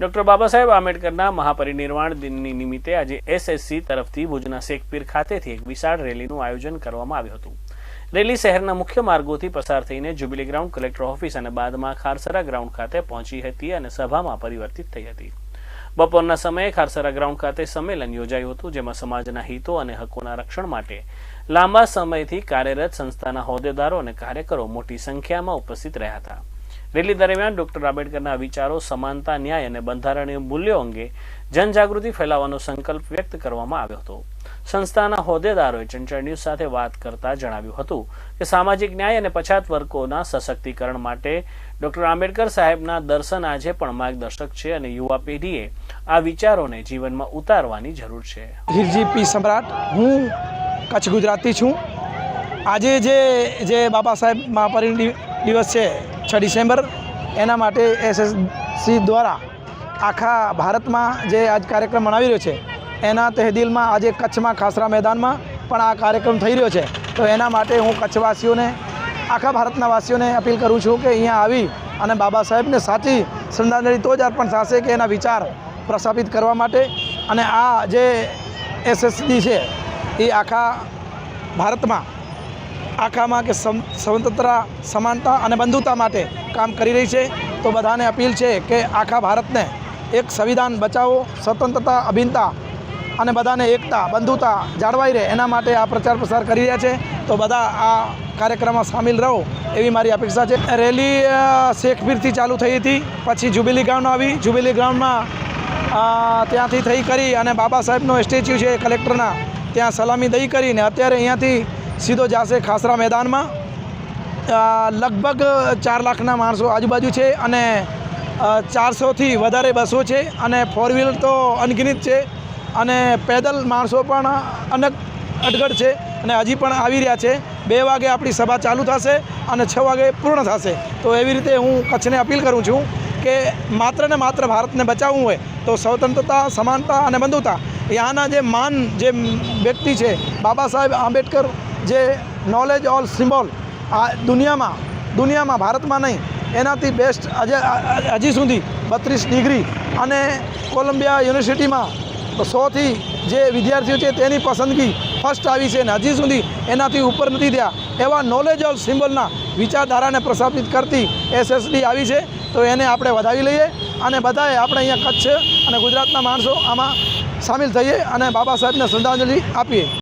Doctor Baba Saheb આંબેડકરના મહાપરિનિર્વાણ દિનની નિમિત્તે આજે એસએસસી તરફથી ભુજના શેખપીર ખાતેથી એક વિશાળ રેલીનું આયોજન કરવામાં આવ્યું હતું. રેલી શહેરના મુખ્ય માર્ગોથી પસાર થઈને જ્યુબિલી ગ્રાઉન્ડ કલેક્ટર ઓફિસ અને બાદમાં ખારસરા ગ્રાઉન્ડ ખાતે પહોંચી હતી અને સભામાં પરિવર્તિત થઈ હતી. બપોરના સમયે ખારસરા ગ્રાઉન્ડ ખાતે સંમેલન યોજાયું હતું, જેમાં સમાજના હિતો અને હકોના રક્ષણ માટે લાંબા સમયથી કાર્યરત સંસ્થાના હોદ્દેદારો અને કાર્યકરો મોટી સંખ્યામાં ઉપસ્થિત રહ્યા હતા. રેલી દરમિયાન ડોક્ટર આંબેડકરના વિચારો, સમાનતા, ન્યાય અને બંધારણીય મૂલ્યો અંગે જનજાગૃતિ ફેલાવવાનો સંકલ્પ વ્યક્ત કરવામાં આવ્યો હતો. સંસ્થાના હોદ્દેદારોએ ચંચળ ન્યૂઝ સાથે વાત કરતા જણાવ્યું હતું કે સામાજિક ન્યાય અને પછાત વર્ગોના સશક્તિકરણ માટે ડોક્ટર આંબેડકર સાહેબના દર્શન આજે પણ માર્ગદર્શક છે અને યુવા પેઢીએ આ વિચારોને જીવનમાં ઉતારવાની જરૂર છે. સમ્રાટ, હું કચ્છ ગુજરાતી છું. આજે જે જે બાબા સાહેબ દિવસ છે, છ ડિસેમ્બર. એના માટે એસએસસી દ્વારા આખા ભારતમાં જે આજ કાર્યક્રમ મનાવી રહ્યો છે, એના તહેદિલમાં આજે કચ્છમાં ખાસરા મેદાનમાં પણ આ કાર્યક્રમ થઈ રહ્યો છે. તો એના માટે હું કચ્છવાસીઓને, આખા ભારતના વાસીઓને અપીલ કરું છું કે અહીંયા આવી અને બાબા સાહેબને સાચી શ્રદ્ધાંજલિ તો જ અર્પણ થશે કે એના વિચાર પ્રસ્થાપિત કરવા માટે. અને આ જે એસએસડી છે, એ આખા ભારતમાં આખામાં કે સ્વતંત્રતા, સમાનતા અને બંધુતા માટે કામ કરી રહી છે, તો બધાને અપીલ છે કે આખા ભારતને એક સંવિધાન બચાવો, સ્વતંત્રતા, અભિન્નતા અને બધાને એકતા, બંધુતા જાળવાઈ રહે. એના માટે આ પ્રચાર પ્રસાર કરી રહ્યા છે. તો બધા આ કાર્યક્રમમાં સામેલ રહો એવી મારી અપેક્ષા છે. રેલી શેખપીરથી ચાલુ થઈ હતી. પછી જુબિલી ગ્રાઉન્ડ આવી. જુબિલી ગ્રાઉન્ડમાં ત્યાંથી થઈ કરી અને બાબા સાહેબનો સ્ટેચ્યુ છે, કલેક્ટરના. ત્યાં સલામી દઈ કરીને અત્યારે અહીંયાથી સીધો જશે ખાસરા મેદાનમાં. લગભગ ચાર લાખના માણસો આજુબાજુ છે અને ચારસોથી વધારે બસો છે અને ફોર વ્હીલર તો અનગિનિત છે અને પેદલ માણસો પણ અનેક અડગડ છે અને હજી પણ આવી રહ્યા છે. બે વાગે આપણી સભા ચાલુ થશે અને છ વાગે પૂર્ણ થશે. તો એવી રીતે હું કચ્છને અપીલ કરું છું કે માત્ર ને માત્ર ભારતને બચાવવું હોય તો સ્વતંત્રતા, સમાનતા અને બંધુતા યાના જે માન જે વ્યક્તિ છે, બાબા સાહેબ આંબેડકર જે નોલેજ ઓલ સિમ્બોલ આ દુનિયામાં દુનિયામાં, ભારતમાં નહીં, એનાથી બેસ્ટ આજે, હજી સુધી બત્રીસ ડિગ્રી અને કોલંબિયા યુનિવર્સિટીમાં સોથી જે વિદ્યાર્થીઓ છે તેની પસંદગી ફર્સ્ટ આવી છે અને હજી સુધી એનાથી ઉપર નથી થયા. એવા નોલેજ ઓલ સિમ્બલના વિચારધારાને પ્રસ્થાપિત કરતી એસએસડી આવી છે. તો એને આપણે વધાવી લઈએ અને બધાએ આપણે અહીંયા કચ્છ અને ગુજરાતના માણસો આમાં સામેલ થઈએ અને બાબા સાહેબને શ્રદ્ધાંજલિ આપીએ.